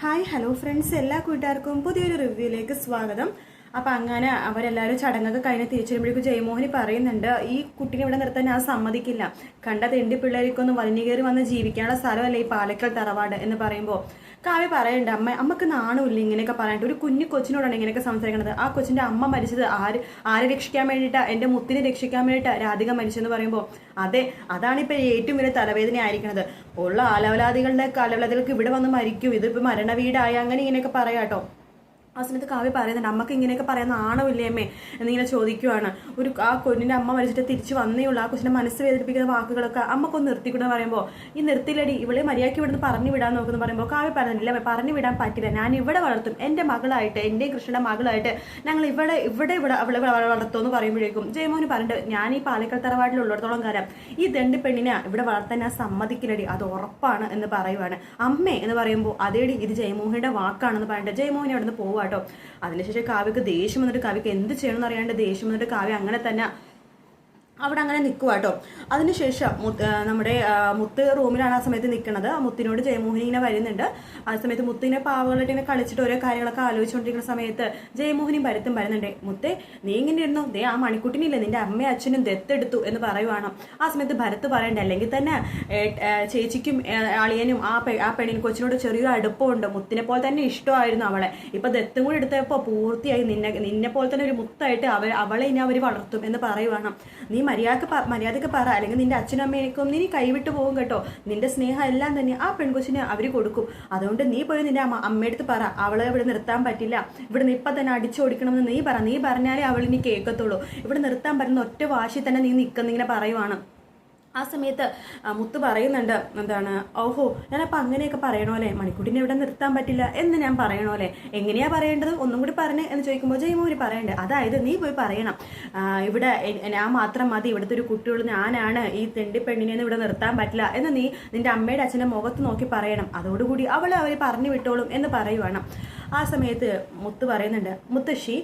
Hi hello friends. എല്ലാ കൂട്ടുകാർക്കും പുതിയൊരു റിവ്യൂയിലേക്ക് സ്വാഗതം. അപ്പം അങ്ങനെ അവരെല്ലാവരും ചടങ്ങൊക്കെ കഴിഞ്ഞ് തിരിച്ചു വരുമ്പോഴേക്കും ജയമോഹനി പറയുന്നുണ്ട് ഈ കുട്ടീനെ ഇവിടെ നിർത്താൻ ഞാൻ സമ്മതിക്കില്ല. കണ്ട തെണ്ടി പിള്ളേർക്കൊന്നും വലിഞ്ഞു വന്ന് ജീവിക്കാനുള്ള സ്ഥലമല്ല ഈ പാലക്കൽ തറവാട്? എന്ന് പറയുമ്പോൾ കാവ്യ പറയണ്ട അമ്മ അമ്മയ്ക്ക് നാണമില്ല ഇങ്ങനെയൊക്കെ പറഞ്ഞിട്ട് ഒരു കുഞ്ഞു കൊച്ചിനോടാണ് ഇങ്ങനെയൊക്കെ സംസാരിക്കുന്നത് ആ കൊച്ചിന്റെ അമ്മ മരിച്ചത് ആര് ആരെ രക്ഷിക്കാൻ വേണ്ടിയിട്ടാ? എന്റെ മുത്തിനെ രക്ഷിക്കാൻ വേണ്ടിയിട്ടാ രാധിക മരിച്ചെന്ന് പറയുമ്പോൾ അതെ അതാണ് ഇപ്പൊ ഏറ്റവും വലിയ തലവേദന ആയിരിക്കുന്നത് ഉള്ള ആലവലാദികളുടെ കാലവലാദികൾക്ക് ഇവിടെ വന്ന് മരിക്കും. ഇതിപ്പോ മരണ വീടായ അങ്ങനെ ഇങ്ങനെയൊക്കെ പറയാട്ടോ. ആ സമയത്ത് കാവ്യ പറയുന്നുണ്ട് അമ്മയ്ക്ക് ഇങ്ങനെയൊക്കെ പറയാൻ ആണോ അമ്മേ? എന്നിങ്ങനെ ചോദിക്കുവാണ്. ഒരു ആ കൊന്നിന്റെ അമ്മ മരിച്ചിട്ട് തിരിച്ചു വന്നേ ഉള്ളൂ. ആ കൊച്ചിന്റെ മനസ്സ് വേദനിപ്പിക്കുന്ന വാക്കുകളൊക്കെ അമ്മക്കൊന്ന് നിർത്തിക്കൂടെ പറയുമ്പോൾ ഈ നിർത്തില്ലടി ഇവളെ മര്യാദയ്ക്ക് ഇവിടുന്ന് പറഞ്ഞു വിടാൻ നോക്കുന്നു പറയുമ്പോൾ കാവ്യ "അമ്മേ, പറഞ്ഞു വിടാൻ പറ്റില്ല. ഞാൻ ഇവിടെ വളർത്തും. എന്റെ മകളായിട്ട് എന്റെ കൃഷ്ണന്റെ മകളായിട്ട് ഞങ്ങൾ ഇവിടെ ഇവിടെ ഇവിടെ അവളെ വള- വളർത്തുമെന്ന് പറയുമ്പോഴേക്കും ജയമോഹൻ പറഞ്ഞിട്ട് ഞാൻ ഈ പാലക്കാട് തറവാട്ടിലുള്ളിടത്തോളം കാലം ഈ ദണ്ട് പെണ്ണിനെ ഇവിടെ വളർത്താൻ ഞാൻ സമ്മതിക്കില്ലടി. അത് ഉറപ്പാണ് എന്ന് പറയുവാണ്. അമ്മേ എന്ന് പറയുമ്പോൾ അതേടി ഇത് ജയമോഹനിയുടെ വാക്കാണെന്ന് പറഞ്ഞിട്ട് ജയമോഹൻ അവിടെ നിന്ന് പോവാട്ടോ അതിനുശേഷം കാവ്യക്ക് ദേഷ്യം വന്നിട്ട് കാവ്യക്ക് എന്ത് ചെയ്യണമെന്ന് അറിയാണ്ട് ദേഷ്യം വന്നിട്ട് കാവ്യ അങ്ങനെ തന്നെ അവിടെ അങ്ങനെ നിൽക്കുക കേട്ടോ അതിനുശേഷം നമ്മുടെ മുത്ത് റൂമിലാണ് ആ സമയത്ത് നിൽക്കുന്നത് മുത്തിനോട് ജയമോഹിനി ഇങ്ങനെ വരുന്നുണ്ട്. ആ സമയത്ത് മുത്തിനെ പാവകളായിട്ട് ഇങ്ങനെ കളിച്ചിട്ട് ഓരോ കാര്യങ്ങളൊക്കെ ആലോചിച്ചുകൊണ്ടിരിക്കുന്ന സമയത്ത് ജയമോഹിനി ഭരത്തും വരുന്നുണ്ട് മുത്തേ നീ ഇങ്ങനെ ഇരുന്നു ദേ ആ മണിക്കുട്ടിനില്ലേ നിന്റെ അമ്മയും അച്ഛനും ദത്തെടുത്തു എന്ന് പറയുവാണ്. ആ സമയത്ത് ഭരത്ത് പറയണ്ട അല്ലെങ്കിൽ തന്നെ ചേച്ചിക്കും അളിയനും ആ പെ ആ പെണ്ണിന് കൊച്ചിനോട് ചെറിയൊരു അടുപ്പമുണ്ട്. മുത്തിനെ പോലെ തന്നെ ഇഷ്ടമായിരുന്നു അവളെ. ഇപ്പൊ ദത്തും കൂടി എടുത്തപ്പോൾ പൂർത്തിയായി നിന്നെ നിന്നെ പോലെ തന്നെ ഒരു മുത്തായിട്ട് അവ അവളെ ഇനി അവർ വളർത്തും എന്ന് പറയുവാണ്. നീ മര്യാദയ്ക്ക് മര്യാദയ്ക്ക് പറ. അല്ലെങ്കിൽ നിന്റെ അച്ഛനും അമ്മേക്കും നീ കൈവിട്ട് പോകും കേട്ടോ. നിന്റെ സ്നേഹം എല്ലാം തന്നെ ആ പെൺകൊച്ചിന് അവർ കൊടുക്കും. അതുകൊണ്ട് നീ പോയി നിന്റെ അമ്മ അമ്മയടുത്ത് പറ. അവളെ ഇവിടെ നിർത്താൻ പറ്റില്ല. ഇവിടെ നിന്ന് ഇപ്പം തന്നെ അടിച്ചോടിക്കണമെന്ന് നീ പറ. നീ പറഞ്ഞാലേ അവൾ ഇനി കേൾക്കത്തുള്ളൂ. ഇവിടെ നിർത്താൻ പറ്റുന്ന ഒറ്റ വാശി തന്നെ നീ നിൽക്കുന്നിങ്ങനെ പറയുവാണ്. ആ സമയത്ത് മുത്ത് പറയുന്നുണ്ട് എന്താണ് ഓഹോ ഞാനപ്പോൾ അങ്ങനെയൊക്കെ പറയണോലെ മണിക്കുട്ടിനെ ഇവിടെ നിർത്താൻ പറ്റില്ല എന്ന് ഞാൻ പറയണോലെ എങ്ങനെയാ പറയേണ്ടത്? ഒന്നും കൂടി പറഞ്ഞേ എന്ന് ചോദിക്കുമ്പോൾ ജയമോഹരി പറയണ്ടേ അതായത് നീ പോയി പറയണം. ഇവിടെ ഞാൻ മാത്രം മതി ഇവിടുത്തെ ഒരു കുട്ടികൾ ഞാനാണ് ഈ തെണ്ടി പെണ്ണിനെ ഒന്നും ഇവിടെ നിർത്താൻ പറ്റില്ല എന്ന് നീ നിന്റെ അമ്മയുടെ അച്ഛന്റെ മുഖത്ത് നോക്കി പറയണം. അതോടുകൂടി അവൾ അവർ പറഞ്ഞു വിട്ടോളും എന്ന് പറയുവാണ്. ആ സമയത്ത് മുത്ത് പറയുന്നുണ്ട് മുത്തശ്ശി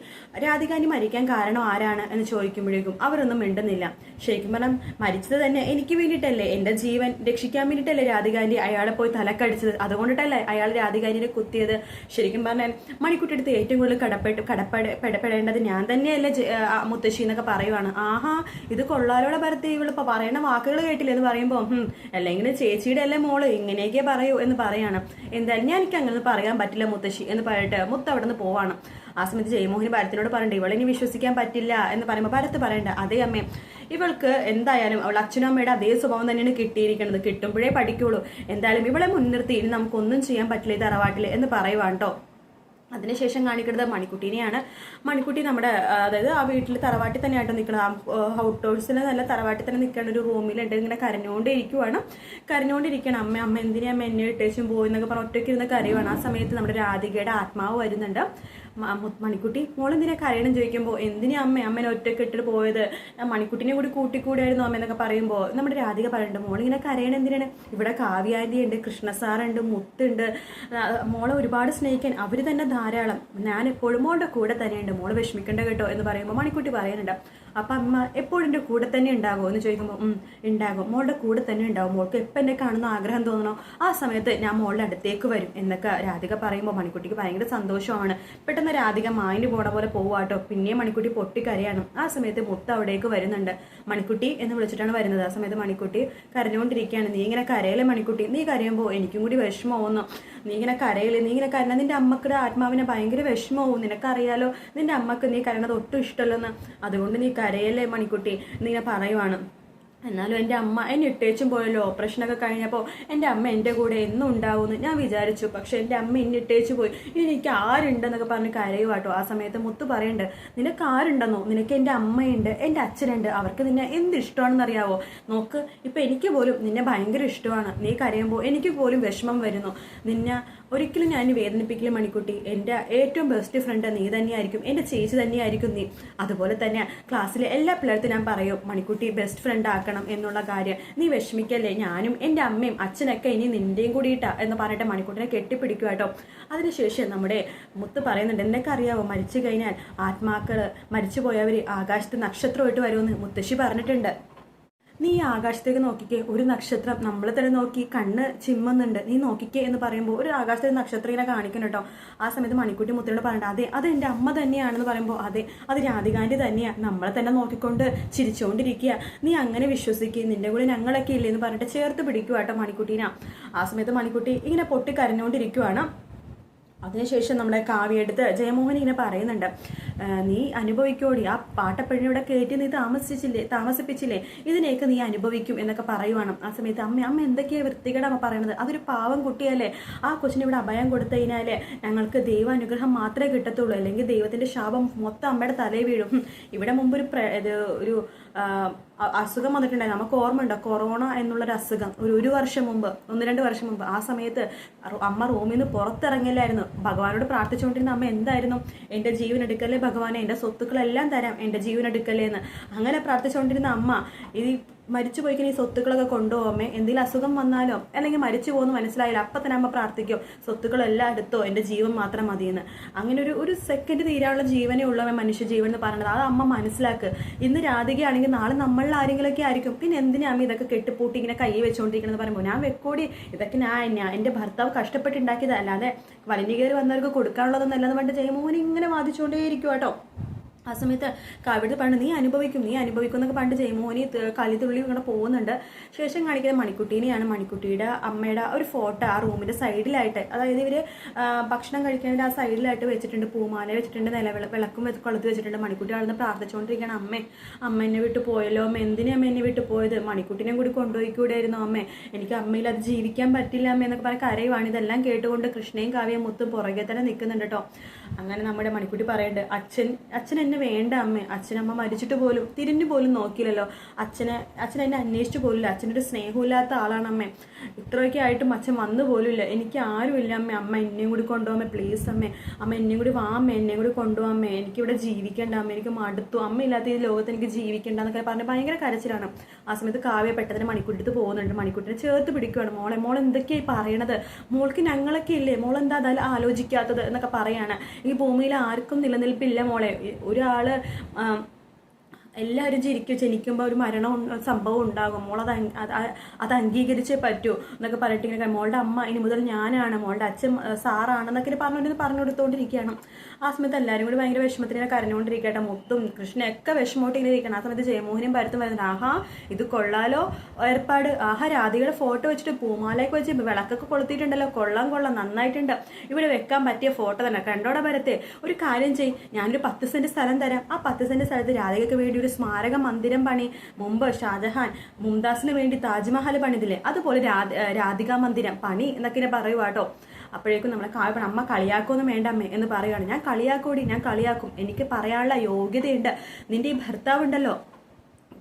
രാധികാനി മരിക്കാൻ കാരണം ആരാണ്? എന്ന് ചോദിക്കുമ്പോഴേക്കും അവരൊന്നും മിണ്ടുന്നില്ല. ശരിക്കും പറഞ്ഞാൽ മരിച്ചത് തന്നെ എനിക്ക് വേണ്ടിയിട്ടല്ലേ? എന്റെ ജീവൻ രക്ഷിക്കാൻ വേണ്ടിയിട്ടല്ലേ രാധികാന്തി അയാളെ പോയി തലക്കടിച്ചത്? അതുകൊണ്ടിട്ടല്ലേ അയാൾ രാധികാന്തിനെ കുത്തിയത്? ശരിക്കും പറഞ്ഞാൽ മണിക്കുട്ടി അടുത്ത് ഏറ്റവും കൂടുതൽ കടപ്പെട്ട് കടപ്പെട പെടപ്പെടേണ്ടത് ഞാൻ തന്നെയല്ലേ മുത്തശ്ശി എന്നൊക്കെ പറയുവാണ്. ആഹാ ഇത് കൊള്ളാലോടെ ഭരത്തി ഇവളിപ്പോൾ പറയേണ്ട വാക്കുകൾ കേട്ടില്ല എന്ന് പറയുമ്പോൾ അല്ലെങ്കിൽ ചേച്ചിയുടെ അല്ലേ മോൾ? ഇങ്ങനെയൊക്കെ പറയൂ എന്ന് പറയാണ്. എന്തായാലും ഞാൻ എനിക്ക് അങ്ങനെ പറയാൻ പറ്റില്ല മുത്തശ്ശി എന്ന് പറഞ്ഞിട്ട് മുത്ത് അവിടെ നിന്ന് പോവാണ്. ആ സമയത്ത് ജയമോഹിനി ഭരത്തിനോട് പറയണ്ട ഇവളിനി വിശ്വസിക്കാൻ പറ്റില്ല എന്ന് പറയുമ്പോൾ ഭരത്ത് പറയണ്ട അതേ അമ്മേ ഇവൾക്ക് എന്തായാലും അവൾ അച്ഛനും അമ്മയുടെ അതേ സ്വഭാവം തന്നെയാണ് കിട്ടിയിരിക്കുന്നത് കിട്ടുമ്പോഴേ പഠിക്കുള്ളൂ. എന്തായാലും ഇവളെ മുൻനിർത്തി ഇനി നമുക്കൊന്നും ചെയ്യാൻ പറ്റില്ല ഈ തറവാട്ടിൽ എന്ന് പറയുവാണ് കേട്ടോ അതിനുശേഷം കാണിക്കുന്നത് മണിക്കുട്ടീനെയാണ്. മണിക്കുട്ടി നമ്മുടെ അതായത് ആ വീട്ടിൽ തറവാട്ടിൽ തന്നെയായിട്ട് നിൽക്കുന്നത് ഔട്ട് ഹൗസിൽ നല്ല തറവാട്ടിൽ തന്നെ നിൽക്കുന്ന ഒരു റൂമിലുണ്ട്. ഇങ്ങനെ കരഞ്ഞുകൊണ്ടേ ഇരിക്കുവാണ് കരഞ്ഞുകൊണ്ടിരിക്കണം അമ്മ അമ്മ എന്തിനാ അമ്മ എന്നെ ഇട്ടേച്ചും പോയി എന്നൊക്കെ പറഞ്ഞ് ഒറ്റയ്ക്ക് ഇരുന്ന് കരയുവാണ്. ആ സമയത്ത് നമ്മുടെ രാധികയുടെ ആത്മാവ് വരുന്നുണ്ട്. മണിക്കുട്ടി മോളെന്തിനാ കരയണം ചോദിക്കുമ്പോൾ എന്തിനാ അമ്മ? അമ്മേനെ ഒറ്റയ്ക്ക് ഇട്ടിട്ട് പോയത്? മണിക്കുട്ടിനെ കൂടി കൂട്ടിക്കൂടിയായിരുന്നു അമ്മ എന്നൊക്കെ പറയുമ്പോൾ നമ്മുടെ രാധിക പറയുന്നുണ്ട് മോളിങ്ങനെ കരയണം എന്തിനാണ്? ഇവിടെ കാവ്യാന്തി ഉണ്ട് കൃഷ്ണസാറുണ്ട് മുത്തുണ്ട് മോളെ ഒരുപാട് സ്നേഹിക്കാൻ അവർ തന്നെ ധാരാളം. ഞാൻ എപ്പോഴും മോളുടെ കൂടെ തന്നെയുണ്ട്. മോൾ വിഷമിക്കണ്ട കേട്ടോ എന്ന് പറയുമ്പോൾ മണിക്കുട്ടി പറയുന്നുണ്ട്. അപ്പം അമ്മ എപ്പോഴും എന്റെ കൂടെ തന്നെ ഉണ്ടാകുമോ? എന്ന് ചോദിക്കുമ്പോൾ ഉണ്ടാകും. മോളുടെ കൂടെ തന്നെ ഉണ്ടാകും മോൾക്ക് എപ്പോൾ എന്നെ കാണുന്ന ആഗ്രഹം തോന്നണോ? ആ സമയത്ത് ഞാൻ മോളുടെ അടുത്തേക്ക് വരും എന്നൊക്കെ രാധിക പറയുമ്പോൾ മണിക്കുട്ടിക്ക് ഭയങ്കര സന്തോഷമാണ്. പെട്ടെന്ന് രാധിക മായിന് പോണ പോലെ പോവാട്ടോ പിന്നെയും മണിക്കുട്ടി പൊട്ടിക്കരയാണ്. ആ സമയത്ത് മുത്ത് അവിടേക്ക് വരുന്നുണ്ട്. മണിക്കുട്ടി എന്ന് വിളിച്ചിട്ടാണ് വരുന്നത്. ആ സമയത്ത് മണിക്കുട്ടി കരഞ്ഞുകൊണ്ടിരിക്കുകയാണ്. നീ ഇങ്ങനെ കരയിലെ മണിക്കുട്ടി? നീ കരയുമ്പോൾ എനിക്കും കൂടി വിഷമമാവുന്നു. നീ ഇങ്ങനെ കരയിൽ നീ ഇങ്ങനെ കരഞ്ഞ നിന്റെ അമ്മക്കുടെ ആത്മാവിനെ ഭയങ്കര വിഷമമാവും. നിനക്കറിയാലോ നിന്റെ അമ്മയ്ക്ക് നീ കരയണത് ഒട്ടും ഇഷ്ടമല്ലെന്ന്. അതുകൊണ്ട് നീ കരയല്ലേ മണിക്കുട്ടി? എന്നിങ്ങനെ പറയുവാണ്. എന്നാലും എന്റെ അമ്മ എന്നെ ഇട്ടേച്ചും പോയല്ലോ. ഓപ്പറേഷനൊക്കെ കഴിഞ്ഞപ്പോൾ എന്റെ അമ്മ എന്റെ കൂടെ എന്നും ഉണ്ടാവുമെന്ന് ഞാൻ വിചാരിച്ചു. പക്ഷെ എന്റെ അമ്മ എന്നെ ഇട്ടേച്ചു പോയി. ഇനി എനിക്ക് ആരുണ്ടെന്നൊക്കെ പറഞ്ഞ് കരയുവാട്ടോ. ആ സമയത്ത് മുത്ത് പറയണ്ട് നിനക്ക് ആരുണ്ടെന്നോ? നിനക്ക് എന്റെ അമ്മയുണ്ട് എന്റെ അച്ഛനുണ്ട്. അവർക്ക് നിന്നെ എന്ത് ഇഷ്ടമാണെന്ന് അറിയാവോ നോക്ക് ഇപ്പം എനിക്ക് പോലും നിന്നെ ഭയങ്കര ഇഷ്ടമാണ്. നീ കരയുമ്പോൾ എനിക്ക് പോലും വിഷമം വരുന്നു. നിന്നെ ഒരിക്കലും ഞാൻ വേദനിപ്പിക്കില്ല മണിക്കുട്ടി. എന്റെ ഏറ്റവും ബെസ്റ്റ് ഫ്രണ്ട് നീ തന്നെയായിരിക്കും. എന്റെ ചേച്ചി തന്നെയായിരിക്കും നീ. അതുപോലെ തന്നെ ക്ലാസ്സിലെ എല്ലാ പിള്ളേർക്കും ഞാൻ പറയും മണിക്കുട്ടി ബെസ്റ്റ് ഫ്രണ്ട് ആക്കണം എന്നുള്ള കാര്യം. നീ വിഷമിക്കല്ലേ? ഞാനും എന്റെ അമ്മയും അച്ഛനൊക്കെ ഇനി നിന്റെയും കൂടിയിട്ടാ എന്ന് പറഞ്ഞിട്ട് മണിക്കുട്ടിനെ കെട്ടിപ്പിടിക്കുക കേട്ടോ. അതിനുശേഷം നമ്മുടെ മുത്ത് പറയുന്നുണ്ട് എന്നൊക്കെ അറിയാവോ മരിച്ചു കഴിഞ്ഞാൽ ആത്മാക്കൾ മരിച്ചു പോയവർ ആകാശത്ത് നക്ഷത്രമായിട്ട് വരുമെന്ന് മുത്തശ്ശി പറഞ്ഞിട്ടുണ്ട്. നീ ആകാശത്തേക്ക് നോക്കിക്കേ. ഒരു നക്ഷത്രം നമ്മളെ തന്നെ നോക്കി കണ്ണ് ചിമ്മുന്നുണ്ട്. നീ നോക്കിക്കേ എന്ന് പറയുമ്പോൾ ഒരു ആകാശത്തെ നക്ഷത്രം ഇങ്ങനെ കാണിക്കണം കേട്ടോ. ആ സമയത്ത് മണിക്കുട്ടി മുത്തിനോട് പറയണ്ട അതെ അത് എന്റെ അമ്മ തന്നെയാണെന്ന് പറയുമ്പോൾ അതെ അത് രാധികാന്റെ തന്നെയാണ് നമ്മളെ തന്നെ നോക്കിക്കൊണ്ട് ചിരിച്ചുകൊണ്ടിരിക്കുക നീ അങ്ങനെ വിശ്വസിക്കുക നിന്റെ കൂടെ ഞങ്ങളൊക്കെ ഇല്ലേ? എന്ന് പറഞ്ഞിട്ട് ചേർത്ത് പിടിക്കുക കേട്ടോ മണിക്കുട്ടീനെ. ആ സമയത്ത് മണിക്കുട്ടി ഇങ്ങനെ പൊട്ടി കരഞ്ഞുകൊണ്ടിരിക്കുവാണ് അതിനുശേഷം നമ്മുടെ കാവ്യെടുത്ത് ജയമോഹൻ ഇങ്ങനെ പറയുന്നുണ്ട് നീ അനുഭവിക്കോടി ആ പാട്ടപ്പഴിനിവിടെ കയറ്റി നീ താമസിച്ചില്ലേ താമസിപ്പിച്ചില്ലേ? ഇതിനെയൊക്കെ നീ അനുഭവിക്കും എന്നൊക്കെ പറയുവാണ്. ആ സമയത്ത് അമ്മ അമ്മ എന്തൊക്കെയാണ് വൃത്തികേടാണ് പറയണത് അതൊരു പാവം കുട്ടിയല്ലേ? ആ കൊച്ചിന് ഇവിടെ അഭയം കൊടുത്തതിനാലേ ഞങ്ങൾക്ക് ദൈവ അനുഗ്രഹം മാത്രമേ കിട്ടത്തുള്ളൂ. അല്ലെങ്കിൽ ദൈവത്തിന്റെ ശാപം മൊത്തം അമ്മയുടെ തലയിൽ വീഴും. ഇവിടെ മുമ്പ് ഒരു ഒരു അസുഖം വന്നിട്ടുണ്ടായിരുന്നു നമുക്ക് ഓർമ്മയുണ്ടോ? കൊറോണ എന്നുള്ളൊരു അസുഖം. ഒരു ഒരു വർഷം മുമ്പ് ഒന്ന് രണ്ട് വർഷം മുമ്പ്. ആ സമയത്ത് അമ്മ റൂമിൽ നിന്ന് പുറത്തിറങ്ങില്ലായിരുന്നു. ഭഗവാനോട് പ്രാർത്ഥിച്ചുകൊണ്ടിരുന്ന അമ്മ എന്തായിരുന്നു? എന്റെ ജീവൻ എടുക്കല്ലേ ഭഗവാനെ? എന്റെ സ്വത്തുക്കളെല്ലാം തരാം. എന്റെ ജീവൻ എടുക്കല്ലേ എന്ന് അങ്ങനെ പ്രാർത്ഥിച്ചുകൊണ്ടിരുന്ന അമ്മ ഈ മരിച്ചു പോയിക്കുന്ന ഈ സ്വത്തുക്കളൊക്കെ കൊണ്ടുപോകുമേ എന്തെങ്കിലും അസുഖം വന്നാലോ? അല്ലെങ്കിൽ മരിച്ചു പോകുന്ന മനസ്സിലായാലും അപ്പം തന്നെ അമ്മ പ്രാർത്ഥിക്കും സ്വത്തുക്കളെല്ലാം എടുത്തോ എന്റെ ജീവൻ മാത്രം മതിയെന്ന്. അങ്ങനെ ഒരു ഒരു സെക്കൻഡ് തീരാനുള്ള ജീവനേ ഉള്ളവൻ മനുഷ്യ ജീവൻ എന്ന് പറയുന്നത്. അത് അമ്മ മനസ്സിലാക്കുക ഇന്ന് രാധികയാണെങ്കിൽ നാളെ നമ്മളിൽ ആരെങ്കിലുമൊക്കെ ആയിരിക്കും. പിന്നെ എന്തിനാ അമ്മ ഇതൊക്കെ കെട്ടിപ്പൂട്ടി ഇങ്ങനെ കൈ വെച്ചുകൊണ്ടിരിക്കണമെന്ന് പറയുമ്പോൾ ഞാൻ വെക്കോടി ഇതൊക്കെ ഞാൻ ഞാൻ എന്റെ ഭർത്താവ് കഷ്ടപ്പെട്ടുണ്ടാക്കിയതല്ലാതെ അല്ലാതെ വലിഞ്ഞു കയറി വന്നവർക്ക് കൊടുക്കാനുള്ളതൊന്നല്ലെന്ന് പറഞ്ഞിട്ട് ജയമോഹൻ ഇങ്ങനെ വാദിച്ചുകൊണ്ടേയിരിക്കും കേട്ടോ ആ സമയത്ത് കവിത പണ്ട് നീ അനുഭവിക്കും നീ അനുഭവിക്കും എന്നൊക്കെ പണ്ട് ജയമോഹനി കലിതുള്ളി ഇങ്ങനെ പോകുന്നുണ്ട്. ശേഷം കാണിക്കുന്നത് മണിക്കുട്ടീനെയാണ്. മണിക്കുട്ടിയുടെ അമ്മയുടെ ഒരു ഫോട്ടോ ആ റൂമിന്റെ സൈഡിലായിട്ട്. അതായത് ഇവർ ഭക്ഷണം കഴിക്കാനായിട്ട് ആ സൈഡിലായിട്ട് വെച്ചിട്ടുണ്ട്. പൂമാല വെച്ചിട്ടുണ്ട് നിലവിള വിളക്കും കൊളുത്ത് വെച്ചിട്ടുണ്ട്. മണിക്കുട്ടി അവിടെ പ്രാർത്ഥിച്ചുകൊണ്ടിരിക്കുകയാണ്. അമ്മേ അമ്മ എന്നെ വിട്ട് പോയല്ലോ. അമ്മ എന്തിനാ അമ്മ എന്നെ വിട്ട് പോയത്? മണിക്കുട്ടിനെ കൂടി കൊണ്ടുപോയിക്കൂടായിരുന്നു അമ്മേ. എനിക്ക് അമ്മയിൽ അത് ജീവിക്കാൻ പറ്റില്ല അമ്മ എന്നൊക്കെ പറഞ്ഞ കരയുവാണ്. ഇതെല്ലാം കേട്ടുകൊണ്ട് കൃഷ്ണയും കാവ്യം മുത്തും പുറകെ തന്നെ നിൽക്കുന്നുണ്ട് കേട്ടോ. അങ്ങനെ നമ്മുടെ മണിക്കുട്ടി പറയണ്ട് അച്ഛൻ അച്ഛൻ എന്നെ വേണ്ട അമ്മ. അച്ഛനമ്മ മരിച്ചിട്ട് പോലും തിരിഞ്ഞു പോലും നോക്കിയില്ലല്ലോ. അച്ഛനെ അച്ഛൻ എന്നെ അന്വേഷിച്ചു പോലില്ല അച്ഛനൊരു സ്നേഹമില്ലാത്ത ആളാണ് അമ്മേ. ഇത്രയൊക്കെ ആയിട്ടും അച്ഛൻ വന്നു പോലുമില്ല. എനിക്ക് ആരുമില്ല അമ്മ. അമ്മ എന്നെയും കൂടി കൊണ്ടുപോകാമേ പ്ലീസ് അമ്മേ. അമ്മ. എന്നെയും കൂടി വാ അമ്മ. എന്നെയും കൂടി കൊണ്ടുപോകാമേ എനിക്കിവിടെ ജീവിക്കേണ്ട അമ്മ. എനിക്ക് മടുത്തു. അമ്മ ഇല്ലാത്ത ഈ ലോകത്ത് എനിക്ക് ജീവിക്കേണ്ട എന്നൊക്കെ പറഞ്ഞ് ഭയങ്കര കരച്ചിലാണ്. ആ സമയത്ത് കാവ്യ പെട്ടെന്ന് എടുത്ത് പോകുന്നുണ്ട്. മണിക്കുട്ടിനെ ചേർത്ത് പിടിക്കുകയാണ് മോളെ മോൾ എന്തൊക്കെയായി പറയണത്? മോൾക്ക് ഞങ്ങളൊക്കെ ഇല്ലേ? മോൾ എന്താ അതായത് ആലോചിക്കാത്തത്? എന്നൊക്കെ പറയാണ്. ഈ ഭൂമിയിൽ ആർക്കും നിലനിൽപ്പില്ല മോളെ. ഒരാൾ ആ, എല്ലാവരും ജനിക്കും ജനിക്കുമ്പോൾ ഒരു മരണം സംഭവം ഉണ്ടാകും. മോൾ അത് അത് അംഗീകരിച്ചേ പറ്റൂ എന്നൊക്കെ പറഞ്ഞിട്ട് ഇങ്ങനെ മോളുടെ അമ്മ ഇനി മുതൽ ഞാനാണ് മോളുടെ അച്ഛൻ സാറാണ് സാറാണെന്നൊക്കെ പറഞ്ഞുകൊണ്ട് പറഞ്ഞു കൊടുത്തുകൊണ്ടിരിക്കുകയാണ് ആ സമയത്ത് എല്ലാവരും കൂടി ഭയങ്കര വിഷമത്തിനെ കരഞ്ഞുകൊണ്ടിരിക്കട്ടെ മുത്തും കൃഷ്ണയൊക്കെ വിഷമോട്ട് ഇങ്ങനെ ഇരിക്കണം ആ സമയത്ത് ജയമോഹനും ഭരത്തും വരുന്നുണ്ട് ആഹാ ഇത് കൊള്ളാലോ. ഏർപ്പാട് ആഹാ രാധികളുടെ ഫോട്ടോ വെച്ചിട്ട് പൂമാലയൊക്കെ വെച്ച് വിളക്കൊക്കെ കൊളുത്തിയിട്ടുണ്ടല്ലോ. കൊള്ളാം കൊള്ളാം നന്നായിട്ടുണ്ട്. ഇവിടെ വെക്കാൻ പറ്റിയ ഫോട്ടോ തന്നെ. കണ്ടോടെ ഭരത്തെ ഒരു കാര്യം ചെയ് ഞാനൊരു പത്ത് സെന്റ് സ്ഥലം തരാം. ആ പത്ത് സെന്റ് സ്ഥലത്ത് രാധികയ്ക്ക് വേണ്ടി ഒരു സ്മാരക മന്ദിരം പണി മുമ്പ് ഷാജഹാൻ മുംതാസിന് വേണ്ടി താജ്മഹൽ പണിതില്ലേ? അതുപോലെ രാധിക മന്ദിരം പണി എന്നൊക്കെ പറയുക കേട്ടോ. അപ്പോഴേക്കും നമ്മളെ കായപ്പണം അമ്മ കളിയാക്കൊന്നും വേണ്ട അമ്മേ എന്ന് പറയുകയാണ് ഞാൻ കളിയാക്കോടി ഞാൻ കളിയാക്കും. എനിക്ക് പറയാനുള്ള യോഗ്യതയുണ്ട്. നിന്റെ ഈ ഭർത്താവ് ഉണ്ടല്ലോ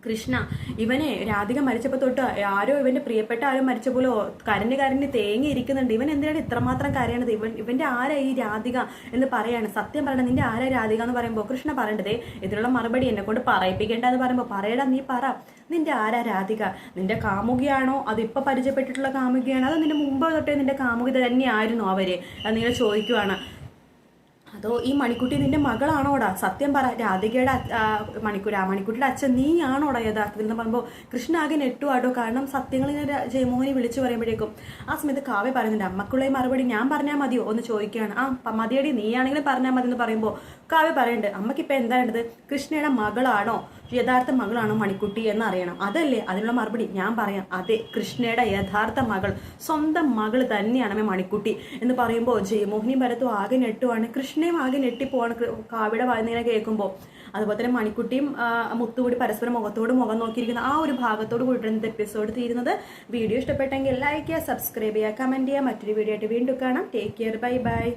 കൃഷ്ണ ഇവനെ രാധിക മരിച്ചപ്പോൾ തൊട്ട് ആരോ ഇവന്റെ പ്രിയപ്പെട്ട ആരോ മരിച്ച പോലെ കരഞ്ഞ് കരഞ്ഞ് തേങ്ങി ഇരിക്കുന്നുണ്ട്. ഇവൻ എന്തിനാണ് ഇത്രമാത്രം കരയണത്? ഇവൻ ഇവന്റെ ആരാ ഈ രാധിക എന്ന് പറയാണ്. സത്യം പറയണത് നിന്റെ ആരാ രാധിക എന്ന് പറയുമ്പോൾ കൃഷ്ണ പറയേണ്ടതേ ഇതിനുള്ള മറുപടി എന്നെ കൊണ്ട് പറയിപ്പിക്കേണ്ട എന്ന് പറയുമ്പോൾ പറയടാ നീ പറ. നിന്റെ ആരാ രാധിക? നിന്റെ കാമുകിയാണോ? അത് ഇപ്പൊ പരിചയപ്പെട്ടിട്ടുള്ള കാമുകിയാണോ? അതോ നിന്റെ മുമ്പ് തൊട്ടേ നിന്റെ കാമുകി തന്നെയായിരുന്നു അവർ? നിങ്ങൾ ചോദിക്കുവാണ്. അതോ ഈ മണിക്കുട്ടി നിന്റെ മകളാണോടാ? സത്യം പറ രാധികയുടെ ആ മണിക്കുട്ടിയുടെ അച്ഛൻ നീയാണോടാ യഥാർത്ഥത്തിൽ എന്ന് പറയുമ്പോൾ കൃഷ്ണ ആകെ നെട്ടുവാട്ടോ കാരണം സത്യങ്ങൾ ഇങ്ങനെ ജയമോഹനെ വിളിച്ചു പറയുമ്പോഴേക്കും ആ സമയത്ത് കാവ്യ പറയുന്നുണ്ട് അമ്മക്കുള്ള മറുപടി ഞാൻ പറഞ്ഞാൽ മതിയോ? ഒന്ന് ചോദിക്കുകയാണ്. ആ മതിയടി മതിയടി നീയാണെങ്കിലും പറഞ്ഞാൽ മതി എന്ന് പറയുമ്പോൾ കാവ്യ പറയുന്നുണ്ട് അമ്മക്കിപ്പോൾ എന്താ വേണ്ടത്? കൃഷ്ണയുടെ മകളാണോ? യഥാർത്ഥ മകളാണ് മണിക്കുട്ടി എന്ന് അറിയണം അതല്ലേ അതിനുള്ള മറുപടി? ഞാൻ പറയാം അതെ കൃഷ്ണയുടെ യഥാർത്ഥ മകൾ സ്വന്തം മകൾ തന്നെയാണ് മണിക്കുട്ടി എന്ന് പറയുമ്പോൾ മോഹിനി ഭരത്തും ആകെ നെട്ടുവാണ് കൃഷ്ണയും ആകെ നെട്ടിപ്പോവാണ് കാവിടെ വായനയിനെ കേൾക്കുമ്പോൾ. അതുപോലെ തന്നെ മണിക്കുട്ടിയും മുത്തുകൂടി പരസ്പരം മുഖത്തോട് മുഖം നോക്കിയിരിക്കുന്ന ആ ഒരു ഭാഗത്തോട് കൂടിയിട്ട് എപ്പിസോഡ് തീരുന്നത്. വീഡിയോ ഇഷ്ടപ്പെട്ടെങ്കിൽ ലൈക്ക് ചെയ്യുക സബ്സ്ക്രൈബ് ചെയ്യുക കമന്റ് ചെയ്യുക. മറ്റൊരു വീഡിയോ ആയിട്ട് വീണ്ടും കാണാം. Take care bye bye